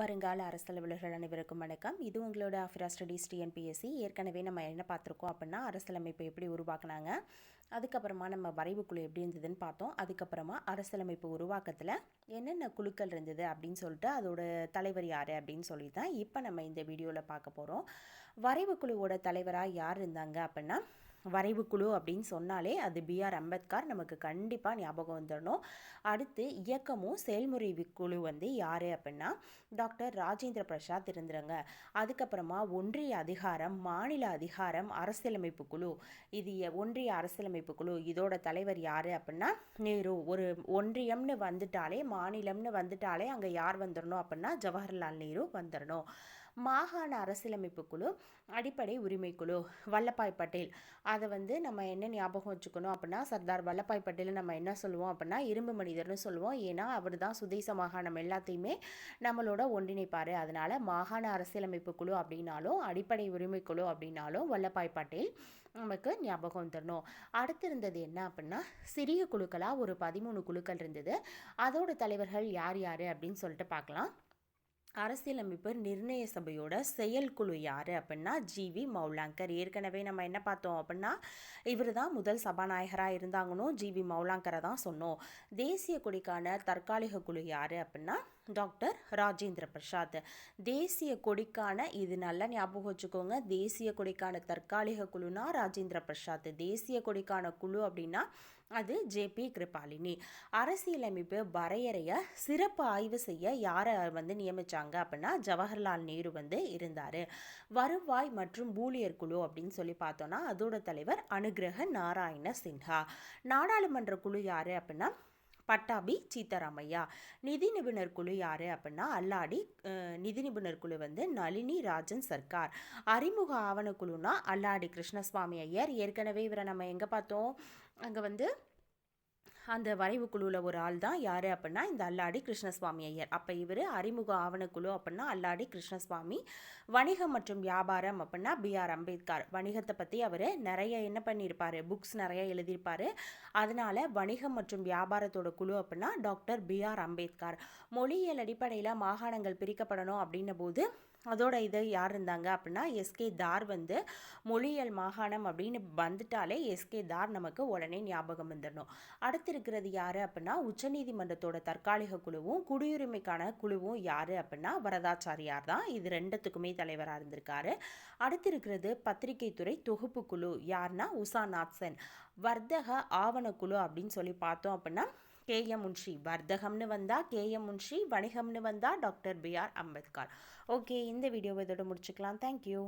வருங்கால அரசு அனைவருக்கும் வணக்கம். இது உங்களோட அஃபிரா ஸ்டடீஸ் டிஎன்பிஎஸ்சி ஏற்கனவே நம்ம என்ன பார்த்துருக்கோம் அப்படின்னா அரசியலமைப்பு எப்படி உருவாக்குனாங்க அதுக்கப்புறமா நம்ம வரைவுக்குழு எப்படி இருந்ததுன்னு பார்த்தோம். அதுக்கப்புறமா அரசியலமைப்பு உருவாக்கத்தில் என்னென்ன குழுக்கள் இருந்தது அப்படின்னு சொல்லிட்டு அதோட தலைவர் யார் அப்படின்னு சொல்லி தான் இப்போ நம்ம இந்த வீடியோவில் பார்க்க போகிறோம் வரைவு குழுவோட தலைவராக யார் இருந்தாங்க அப்படின்னா வரைவு குழு அப்படின்னு சொன்னாலே அது பிஆர் அம்பேத்கர் நமக்கு கண்டிப்பாக ஞாபகம் வந்துடணும் அடுத்து இயக்கமும் செயல்முறை குழு வந்து யார் அப்படின்னா டாக்டர் ராஜேந்திர பிரசாத் இருந்துருங்க. அதுக்கப்புறமா ஒன்றிய அதிகாரம் மாநில அதிகாரம் அரசியலமைப்பு குழு. இது ஒன்றிய அரசியலமைப்பு குழு. இதோட தலைவர் யார் அப்படின்னா நேரு. ஒரு ஒன்றியம்னு வந்துட்டாலே மாநிலம்னு வந்துட்டாலே அங்கே யார் வந்துடணும் அப்படின்னா ஜவஹர்லால் நேரு வந்துடணும் மாகாண அரசியலமைப்பு குழு அடிப்படை உரிமை குழு வல்லபாய் பட்டேல். அதை வந்து நம்ம என்ன ஞாபகம் வச்சுக்கணும் அப்படின்னா சர்தார் வல்லபாய் பட்டேல் நம்ம என்ன சொல்லுவோம் அப்படின்னா இரும்பு மனிதர்னு சொல்லுவோம். ஏன்னா அவர் தான் சுதேச மாகாணம் எல்லாத்தையுமே நம்மளோட ஒன்றிணைப்பார். அதனால் மாகாண அரசியலமைப்பு குழு அப்படின்னாலும் அடிப்படை உரிமை குழு அப்படின்னாலும் வல்லபாய் பட்டேல் நமக்கு ஞாபகம் தரணும் அடுத்து இருந்தது என்ன அப்படின்னா சிறிய குழுக்களாக ஒரு பதிமூணு குழுக்கள் இருந்தது. அதோட தலைவர்கள் யார் யார் அப்படின்னு சொல்லிட்டு பார்க்கலாம். அரசியலமைப்பு நிர்ணய சபையோட செயல்குழு யார் அப்படின்னா ஜிவி மௌலாங்கர். ஏற்கனவே நம்ம என்ன பார்த்தோம் அப்படின்னா இவர் தான் முதல் சபாநாயகராக இருந்தாங்கன்னு ஜிவி மௌலாங்கரை தான் சொன்னோம். தேசிய கொடிக்கான தற்காலிக குழு யார் அப்படின்னா டாக்டர் ராஜேந்திர பிரசாத். தேசிய கொடிக்கான இது நல்லா ஞாபகம் வச்சுக்கோங்க தேசிய கொடிக்கான தற்காலிக குழுனா ராஜேந்திர பிரசாத். தேசிய கொடிக்கான குழு அப்படின்னா அது ஜேபி கிருபாலினி. அரசியலமைப்பு வரையறைய சிறப்பு ஆய்வு செய்ய யாரை வந்து நியமிச்சாங்க அப்படின்னா ஜவஹர்லால் நேரு வந்து இருந்தார். வருவாய் மற்றும் ஊழியர் குழு அப்படின்னு சொல்லி பார்த்தோன்னா அதோட தலைவர் அனுகிரக நாராயண சின்ஹா. நாடாளுமன்ற குழு யார் அப்படின்னா பட்டாபி சீத்தாராமையா நிதி நிபுணர் குழு யார் அப்படின்னா அல்லாடி நிதி நிபுணர் குழு வந்து நளினி ராஜன் சர்க்கார். அறிமுக ஆவணக்குழுனா அல்லாடி கிருஷ்ணசுவாமி ஐயர். ஏற்கனவே இவரை நம்ம எங்கே பார்த்தோம்? அங்கே வந்து அந்த வரைவு குழுவில் ஒரு ஆள் தான் யார் அப்படின்னா இந்த அல்லாடி கிருஷ்ணசுவாமி ஐயர். அப்போ இவர் அறிமுக ஆவணக்குழு அப்படின்னா அல்லாடி கிருஷ்ணசுவாமி வணிகம் மற்றும் வியாபாரம் அப்படின்னா பிஆர் அம்பேத்கர். வணிகத்தை பற்றி அவர் நிறைய என்ன பண்ணியிருப்பார் புக்ஸ் நிறைய எழுதியிருப்பார் அதனால் வணிகம் மற்றும் வியாபாரத்தோட குழு அப்படின்னா டாக்டர் பிஆர் அம்பேத்கர். மொழியியல் அடிப்படையில் மாகாணங்கள் பிரிக்கப்படணும் அப்படின்ன போது அதோட இது யார் இருந்தாங்க அப்படின்னா எஸ்கே தார் வந்து மொழியியல் மாகாணம் அப்படின்னு வந்துட்டாலே எஸ்கே தார் நமக்கு உடனே ஞாபகம் வந்துடணும் அடுத்து இருக்கிறது யார் அப்படின்னா உச்சநீதிமன்றத்தோட தற்காலிக குழுவும் குடியுரிமைக்கான குழுவும் யார் அப்படின்னா வரதாச்சாரியார் தான். இது ரெண்டுத்துக்குமே தலைவராக இருந்திருக்காரு. அடுத்து இருக்கிறது பத்திரிகை துறை தொகுப்பு குழு யார்னா உஷா நாத்சன். வர்த்தக ஆவணக்குழு அப்படின்னு சொல்லி பார்த்தோம் அப்படின்னா கேஎம் முன்ஷி வர்த்தகம்னு வந்தால் கேஎம் முன்ஷி வணிகம்னு வந்தால் டாக்டர் பிஆர் அம்பேத்கர். ஓகே இந்த வீடியோவை இதோட முடிச்சுக்கலாம். தேங்க்யூ